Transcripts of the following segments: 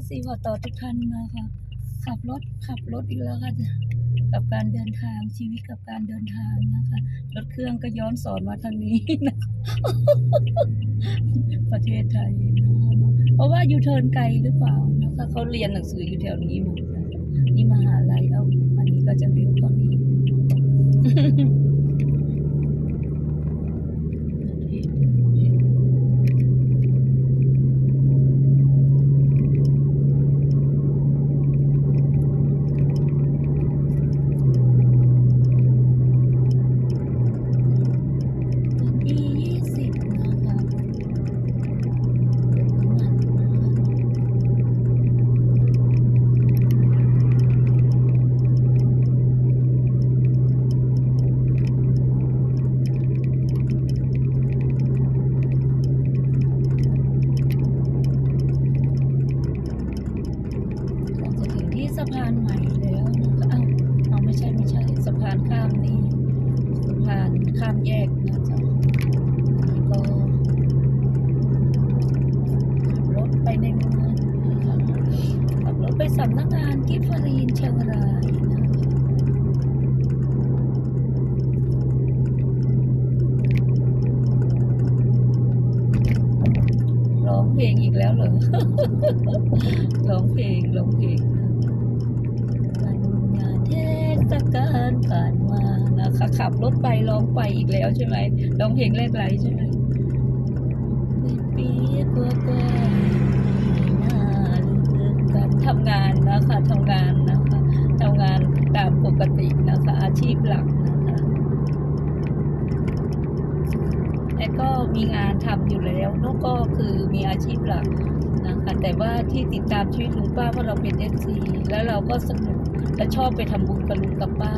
ฟซีพอต่อทุกท่านนะคะขับรถขับรถอีกแล้วค่ะกับการเดินทางชีวิตกับการเดินทางนะคะรถเครื่องก็ย้อนสอนมาทางนี้นะประเทศไทยนะเพราะว่ายูเทิร์นไกลหรือเปล่านะคะเขาเรียนหนังสืออยู่แถวนี้หมดนี่มหาลัยแล้วอันนี้ก็จะเร็วกว่านี้ ปียี่สิบนะคะประมาณนะคะเราจะถึงที่สะพานใหม่แล้วนะคะเอ้าเอาไม่ใช่ไม่ใช่สะพานข้ามนี่สะพานข้ามแยกนะจ๊ะก็ขับรถไปในเมืองขับรถไปสำนักงานกิฟฟรีนเชียงรายนะร้องเพลงอีกแล้วเหรอร้องเพลงร้องเพลงนะวันงาน เทศกาลผ่านมานะคะขับรถไปร้องไปอีกแล้วใช่ไหมร้องเพลงแรกไรใช่ไหมเป็นปีกว่ากว่าน่าลืมกันทำงานนะคะทำงานนะคะทำงานตามปกตินะคะอาชีพหลักนะคะ แล้วก็มีงานทำอยู่แล้วแล้วก็คือมีอาชีพหลักนะคะแต่ว่าที่ติดตามชีวิตลุงป้าเพราะเราเป็นเอฟซีแล้วเราก็สนุกและชอบไปทำบุญกับลุงกับป้า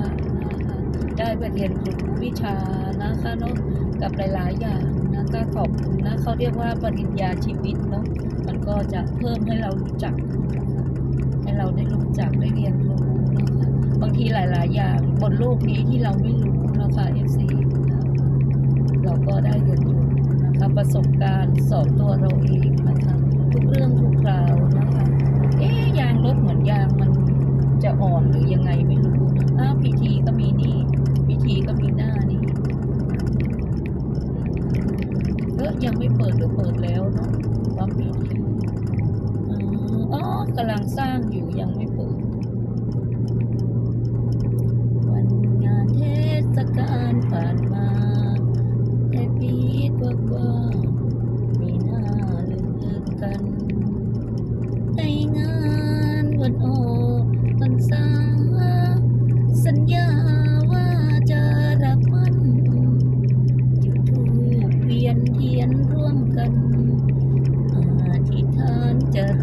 นะคะได้ไปเรียนรู้วิชานะคะเนาะกับหลายๆอย่างนะก็ขอบคุณนะเขาเรียกว่าปริญญาชีวิตเนาะมันก็จะเพิ่มให้เรารู้จัก ให้เราได้รู้จักได้เรียนรู้นะคะบางทีหลาย ๆ อย่างบนโลกนี้ที่เราไม่รู้นะคะเอฟซีนะคะ เราก็ได้เรียนรู้นะคะ ประสบการณ์สอนตัวเราเองนะคะทุกเรื่องทุกคราวนะคะเอ๊ะยางรถเหมือนยางมันจะอ่อนหรือยังไงไม่รู้อ้าวพีทีก็มีนี่พีทีก็มีหน้านี่เออยังไม่เปิดหรือเปิดแล้วเนาะปั๊มพีทีอ๋อกำลังสร้างอยู่ยังไม่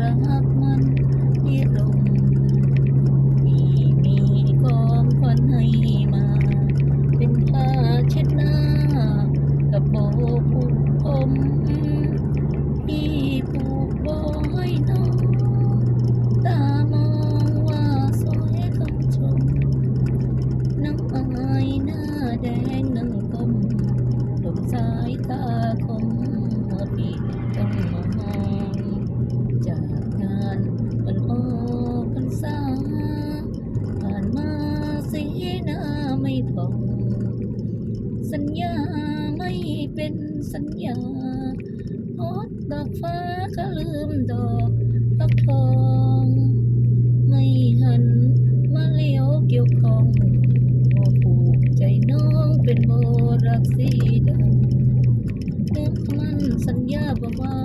จ เป็นสัญญาฮอดดอกฟ้าก็ลืมดอกพักทอง ไม่หันมาเลี้ยวเกี่ยวของโอผูกใจน้องเป็นโบรักสีดำเริ่มมันสัญญาบอกว่า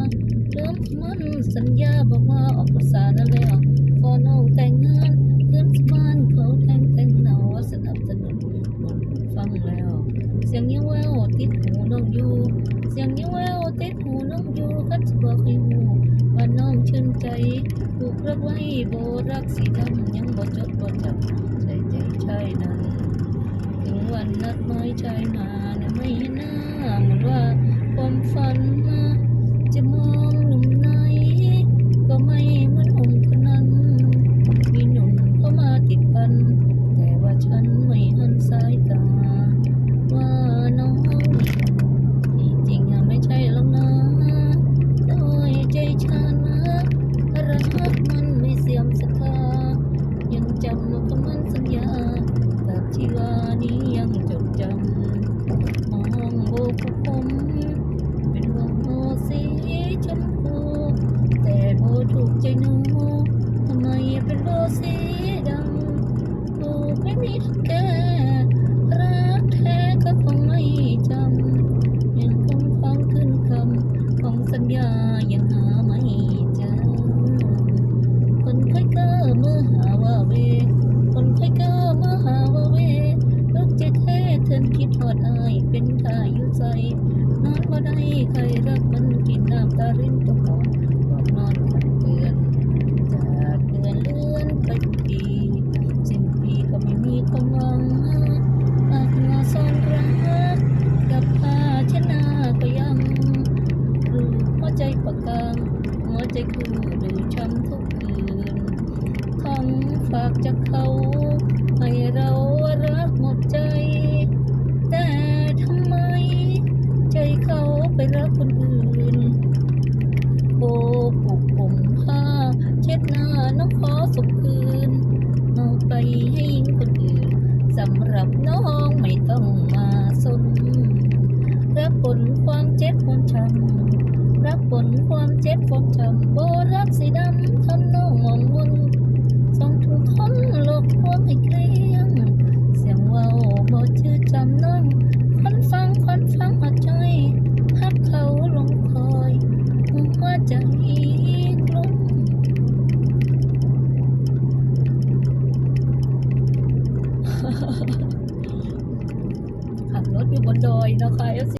เริ่มมันสัญญาบอกว่าออกภาษาแล้วแล้อน้องแต่งงานเพื่อนสมานเขาแต่งแต่งเนาสนับสนุนหมดฟังแล้ว เสียงยังแววติดหูน้องอยู่ เสียงยังแววติดหูน้องอยู่คัดจะบอกให้หูว่าน้องชื่นใจ ผูกรักไว้โบรักสีดำยังบ่จดบ่จำใจใจใช่นั้นถึงวันนัดหมายใจมาเนี่ยไม่น่าเหมือนว่าความฝันจะมองหนุ่ ฉันถูกใจหนูทำไมเป็นโบสีดำถูกไม่มีทางแกรักแท้ก็คงไม่จำยังคงฟังขึ้นคำของสัญญายังหาไม่เจอคนค่อยเก้อเมื่อหาว่าเวคนค่อยเก้อเมื่อหาว่าเวลูกใจแท้เทินคิดหอดอายเป็นทายุใสนอนบ่ได้ใครรัก กินน้ำตารินตกหอนบอกนอนขัดเตือนจากเดือนเลื่อนไปทุกปีสิ้นปีก็ไม่มีความหวังหากมาซ่อนรักกับผ้าชน้าก็ยังรูปหัวใจปากกางหัวใจคือดูช้ำทุกคืนของฝากจากเขา น้องขอสุขคืนเอาไปให้หญิงคนอื่นสำหรับน้องไม่ต้องมาสนรับผลความเจ็บความช้ำรับผลความเจ็บความช้ำโบรักสีดำทำ